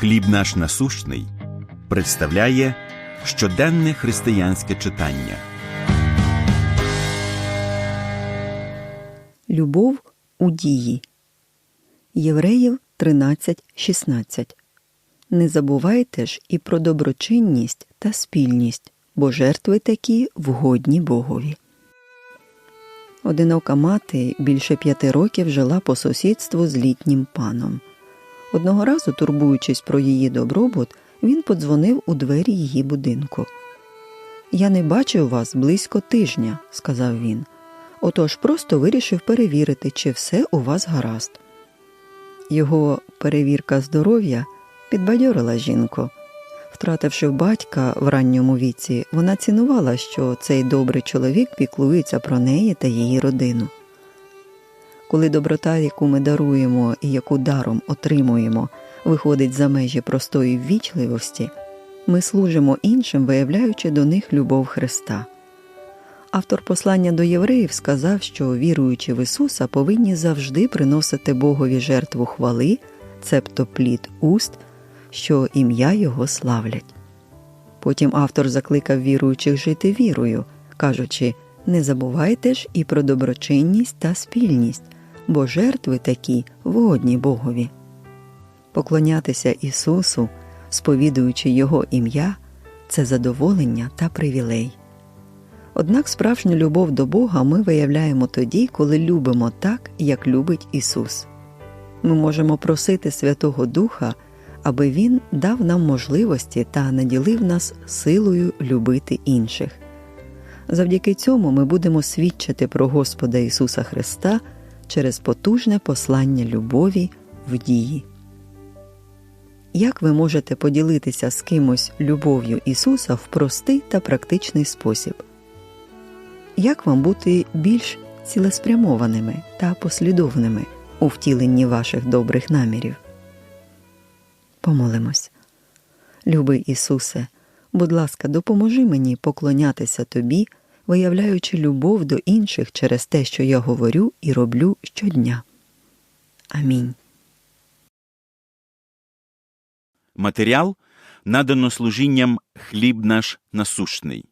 Хліб наш насущний представляє щоденне християнське читання. Любов у дії. Євреїв 13.16. Не забувайте ж і про доброчинність та спільність, бо жертви такі вгодні Богові. Одинока мати більше п'яти років жила по сусідству з літнім паном. Одного разу, турбуючись про її добробут, він подзвонив у двері її будинку. Я не бачив вас близько тижня, сказав він. Отож просто вирішив перевірити, чи все у вас гаразд. Його перевірка здоров'я підбадьорила жінку. Втративши батька в ранньому віці, вона цінувала, що цей добрий чоловік піклується про неї та її родину. Коли доброта, яку ми даруємо і яку даром отримуємо, виходить за межі простої ввічливості, ми служимо іншим, виявляючи до них любов Христа. Автор послання до євреїв сказав, що віруючи в Ісуса повинні завжди приносити Богові жертву хвали, цебто плід уст, що ім'я Його славлять. Потім автор закликав віруючих жити вірою, кажучи не забувайте ж і про доброчинність та спільність, бо жертви такі вгодні Богові. Поклонятися Ісусу, сповідуючи Його ім'я, це задоволення та привілей. Однак справжню любов до Бога ми виявляємо тоді, коли любимо так, як любить Ісус. Ми можемо просити Святого Духа, аби Він дав нам можливості та наділив нас силою любити інших. Завдяки цьому ми будемо свідчити про Господа Ісуса Христа через потужне послання любові в дії. Як ви можете поділитися з кимось любов'ю Ісуса в простий та практичний спосіб? Як вам бути більш цілеспрямованими та послідовними у втіленні ваших добрих намірів? Помолимось. Любий Ісусе, будь ласка, допоможи мені поклонятися Тобі, виявляючи любов до інших через те, що я говорю і роблю щодня. Амінь. Матеріал надано служінням хліб наш насущний.